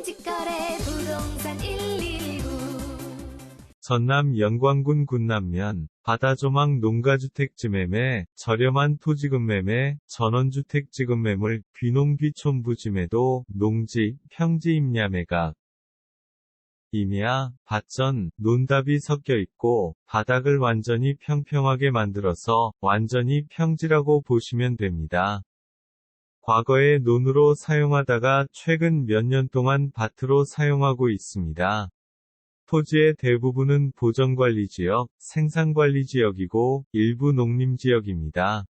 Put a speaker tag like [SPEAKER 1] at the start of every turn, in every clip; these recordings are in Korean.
[SPEAKER 1] 부동산 직거래 부동산 119
[SPEAKER 2] 전남 영광군 군남면 바다조망 농가주택지 매매, 저렴한 토지금 매매, 전원주택지금 매물, 귀농귀촌부지 매도, 농지, 평지 임야 매각. 임야, 밭전, 논답이 섞여 있고, 바닥을 완전히 평평하게 만들어서 완전히 평지라고 보시면 됩니다. 과거에 논으로 사용하다가 최근 몇 년 동안 밭으로 사용하고 있습니다. 토지의 대부분은 보전관리지역, 생산관리지역이고 일부 농림지역입니다.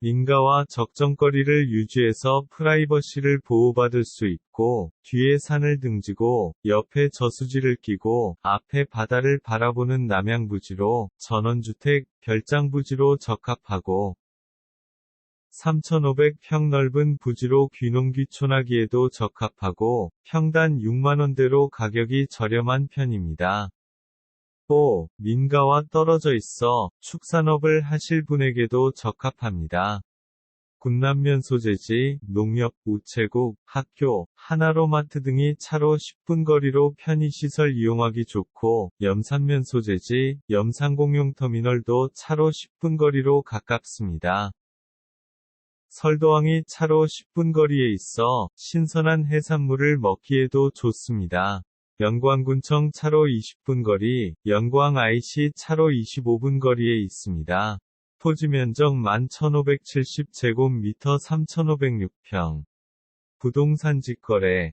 [SPEAKER 2] 민가와 적정거리를 유지해서 프라이버시를 보호받을 수 있고, 뒤에 산을 등지고, 옆에 저수지를 끼고, 앞에 바다를 바라보는 남양부지로, 전원주택, 별장부지로 적합하고, 3,500평 넓은 부지로 귀농귀촌하기에도 적합하고, 평단 6만원대로 가격이 저렴한 편입니다. 또, 민가와 떨어져 있어 축산업을 하실 분에게도 적합합니다. 군남면 소재지, 농협, 우체국, 학교, 하나로마트 등이 차로 10분 거리로 편의시설 이용하기 좋고, 염산면 소재지, 염산공용터미널도 차로 10분 거리로 가깝습니다. 설도항이 차로 10분 거리에 있어 신선한 해산물을 먹기에도 좋습니다. 영광군청 차로 20분 거리, 영광 IC 차로 25분 거리에 있습니다. 토지 면적 11,570제곱미터 3,506평. 부동산 직거래.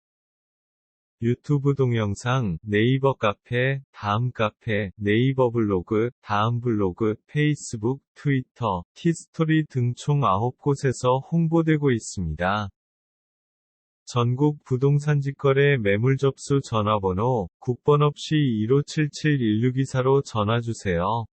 [SPEAKER 2] 유튜브 동영상, 네이버 카페, 다음 카페, 네이버 블로그, 다음 블로그, 페이스북, 트위터, 티스토리 등 총 9곳에서 홍보되고 있습니다. 전국 부동산 직거래 매물 접수 전화번호 국번 없이 1577-1624로 전화주세요.